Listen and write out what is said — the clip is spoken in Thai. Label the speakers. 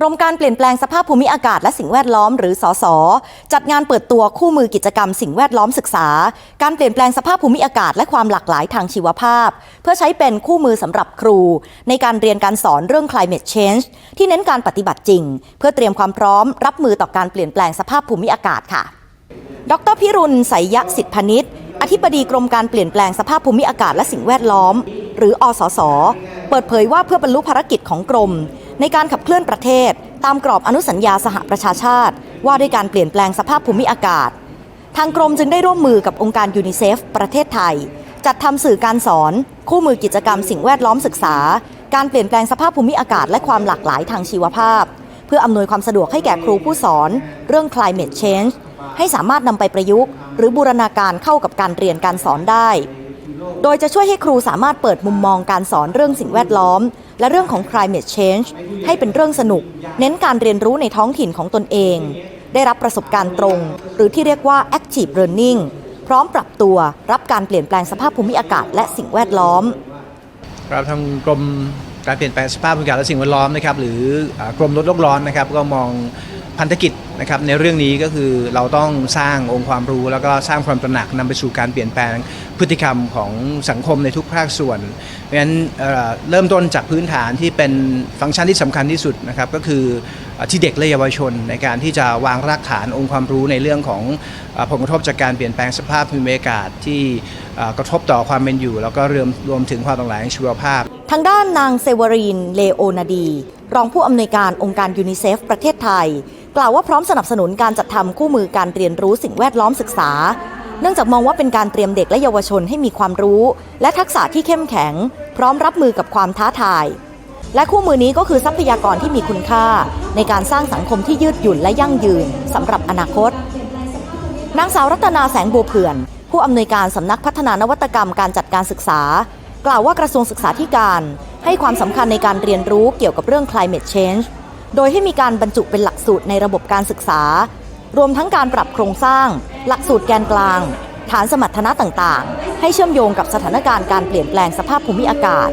Speaker 1: กรมการเปลี่ยนแปลงสภาพภูมิอากาศและสิ่งแวดล้อมหรือสส จัดงานเปิดตัวคู่มือกิจกรรมสิ่งแวดล้อมศึกษา การเปลี่ยนแปลงสภาพภูมิอากาศและความหลากหลายทางชีวภาพ เพื่อใช้เป็นคู่มือสำหรับครู ในการเรียนการสอนเรื่อง climate change ที่เน้นการปฏิบัติจริง เพื่อเตรียมความพร้อม รับมือต่อการเปลี่ยนแปลงสภาพภูมิอากาศค่ะ ดรพิรุณไสยสิทธิพนิษฐ์อธิบดีกรมการเปลี่ยนแปลงสภาพภูมิอากาศและสิ่งแวดล้อม หรืออสส เปิดเผยว่าเพื่อบรรลุภารกิจของกรม ในการขับเคลื่อนประเทศ ตามกรอบอนุสัญญาสหประชาชาติ ว่าด้วยการเปลี่ยนแปลงสภาพภูมิอากาศ ทางกรมจึงได้ร่วมมือกับองค์การยูนิเซฟประเทศไทย จัดทำสื่อการสอน คู่มือกิจกรรมสิ่งแวดล้อมศึกษา การเปลี่ยนแปลงสภาพภูมิอากาศและความหลากหลายทางชีวภาพ เพื่ออำนวยความสะดวกให้แก่ครูผู้สอน เรื่อง climate change ให้สามารถนำไปประยุกต์ หรือบูรณาการเข้ากับการเรียนการสอนได้ โดยจะช่วยให้ครูสามารถเปิดมุมมองการสอนเรื่องสิ่งแวดล้อม และเรื่องของ climate change ให้เป็นเรื่องสนุก เน้นการเรียนรู้ในท้องถิ่นของตนเอง ได้รับประสบการณ์ตรง หรือที่เรียกว่า active learning พร้อมปรับตัวรับการเปลี่ยนแปลงสภาพภูมิอากาศและสิ่งแวดล้อม
Speaker 2: ครับทางกรมการเปลี่ยนแปลงสภาพภูมิอากาศและสิ่งแวดล้อมนะครับหรือกรมลดโลกร้อนนะครับก็มอง พันธกิจนะครับในเรื่องนี้ก็คือเราต้องสร้างองค์ความรู้ แล้วก็สร้างความตระหนักนำไปสู่การเปลี่ยนแปลงพฤติกรรมของสังคมในทุกภาคส่วน เพราะฉะนั้นเริ่มต้นจากพื้นฐานที่เป็นฟังก์ชันที่สำคัญที่สุดนะครับก็คือที่เด็กและเยาวชนในการที่จะวางรากฐานองค์ความรู้ในเรื่องของผลกระทบจากการเปลี่ยนแปลงสภาพภูมิอากาศที่กระทบต่อความเป็นอยู่ แล้วก็รวมรวมถึงความหลากหลายทางชีวภาพ
Speaker 1: ทางด้านนางเซวารีนเลโอนาดี รองผู้อำนวยการองค์การยูนิเซฟ ประเทศไทย กล่าวว่าพร้อมสนับสนุนการจัดทำคู่มือการเรียนรู้สิ่งแวดล้อมศึกษา เนื่องจากมองว่าเป็นการเตรียมเด็กและเยาวชนให้มีความรู้ และทักษะที่เข้มแข็ง พร้อมรับมือกับความท้าทาย และคู่มือนี้ก็คือทรัพยากรที่มีคุณค่า ในการสร้างสังคมที่ยืดหยุ่นและยั่งยืนสำหรับอนาคต นางสาวรัตนาแสงบัวเผื่อน ผู้อำนวยการสำนักพัฒนานวัตกรรมการจัดการศึกษา กล่าวว่ากระทรวงศึกษาธิการ ให้ความสำคัญในการเรียนรู้เกี่ยวกับเรื่อง climate change โดยให้มีการบรรจุเป็นหลักสูตรในระบบการศึกษา รวมทั้งการปรับโครงสร้าง หลักสูตรแกนกลาง ฐานสมรรถนะต่างๆ ให้เชื่อมโยงกับสถานการณ์การเปลี่ยนแปลงสภาพภูมิอากาศ